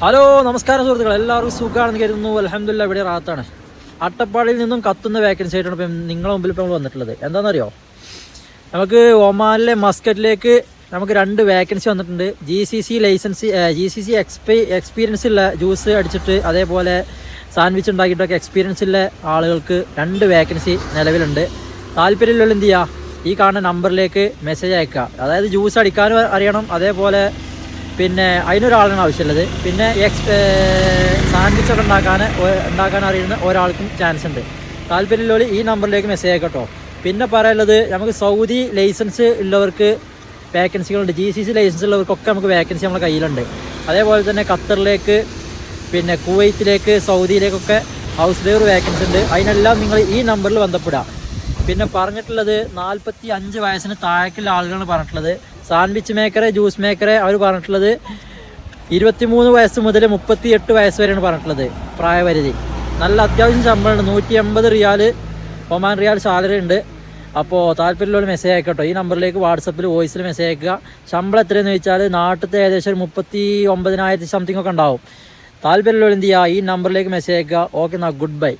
Hello നമസ്കാരം സുഹൃത്തുക്കൾ എല്ലാവർക്കും സുഖമാണെന്ന് കരുതുന്നു. അലഹമില്ല ഇവിടെ റാത്താണ്. അട്ടപ്പാടിയിൽ നിന്നും കത്തുന്ന വേക്കൻസി ആയിട്ടാണ് ഇപ്പം നിങ്ങളുടെ മുമ്പിൽ ഇപ്പോൾ നമ്മൾ വന്നിട്ടുള്ളത്. എന്താണെന്നറിയോ? നമുക്ക് ഒമാനിലെ മസ്കറ്റിലേക്ക് നമുക്ക് രണ്ട് വേക്കൻസി വന്നിട്ടുണ്ട്. G C C licence G C C എക്സ്പീ experience ഉള്ള ജ്യൂസ് അടിച്ചിട്ട് അതേപോലെ സാൻഡ്വിച്ച് ഉണ്ടാക്കിയിട്ടൊക്കെ എക്സ്പീരിയൻസ് ഉള്ള ആളുകൾക്ക് രണ്ട് വേക്കൻസി നിലവിലുണ്ട്. താല്പര്യമുള്ള എന്ത് ചെയ്യുക ഈ കാണുന്ന നമ്പറിലേക്ക് മെസ്സേജ് അയക്കുക. അതായത് ജ്യൂസ് അടിക്കാനും അറിയണം. അതേപോലെ പിന്നെ അതിനൊരാളാണ് ആവശ്യമുള്ളത്. പിന്നെ എക്സ് സാൻഡ്വിച്ച് ഒക്കെ ഉണ്ടാക്കാൻ ഉണ്ടാക്കാൻ അറിയുന്ന ഒരാൾക്കും ചാൻസ് ഉണ്ട് താല്പര്യമുള്ളവർ ഈ നമ്പറിലേക്ക് മെസ്സേജ് അയക്കട്ടോ പിന്നെ പറയാനുള്ളത് നമുക്ക് സൗദി ലൈസൻസ് ഉള്ളവർക്ക് വേക്കൻസികളുണ്ട് ജി സി സി ലൈസൻസ് ഉള്ളവർക്കൊക്കെ നമുക്ക് വേക്കൻസി നമ്മുടെ കയ്യിലുണ്ട്. അതേപോലെ തന്നെ ഖത്തറിലേക്ക് പിന്നെ കുവൈത്തിലേക്ക് സൗദിയിലേക്കൊക്കെ ഹൗസ് ഡ്രൈവർ വേക്കൻസി ഉണ്ട്. അതിനെല്ലാം നിങ്ങൾ ഈ നമ്പറിൽ ബന്ധപ്പെടുക. പിന്നെ പറഞ്ഞിട്ടുള്ളത് നാൽപ്പത്തി അഞ്ച് വയസ്സിന് താഴേക്കുള്ള ആളുകളാണ് പറഞ്ഞിട്ടുള്ളത്. സാൻഡ്വിച്ച് മേക്കറെ ജ്യൂസ് മേക്കറെ അവർ പറഞ്ഞിട്ടുള്ളത് ഇരുപത്തിമൂന്ന് വയസ്സ് മുതൽ മുപ്പത്തി എട്ട് വയസ്സ് വരെയാണ് പറഞ്ഞിട്ടുള്ളത് പ്രായപരിധി. നല്ല അത്യാവശ്യം ശമ്പളമുണ്ട്. നൂറ്റി എൺപത് റിയാൽ ഒമാൻ റിയാൽ സാലറി ഉണ്ട്. അപ്പോൾ താല്പര്യമുള്ള മെസ്സേജ് അയക്കട്ടോ. ഈ നമ്പറിലേക്ക് വാട്സപ്പിൽ വോയിസിൽ മെസ്സേജ് അയക്കുക. ശമ്പളം എത്രയെന്ന് ചോദിച്ചാൽ നാട്ടിലത്തെ ഏകദേശം ഒരു മുപ്പത്തി ഒമ്പതിനായിരത്തി സംതിങ് ഒക്കെ ഉണ്ടാവും. താല്പര്യമുള്ള എന്ത് ചെയ്യുക? ഈ നമ്പറിലേക്ക് മെസ്സേജ് അയക്കുക. ഓക്കെ എന്നാൽ ഗുഡ് ബൈ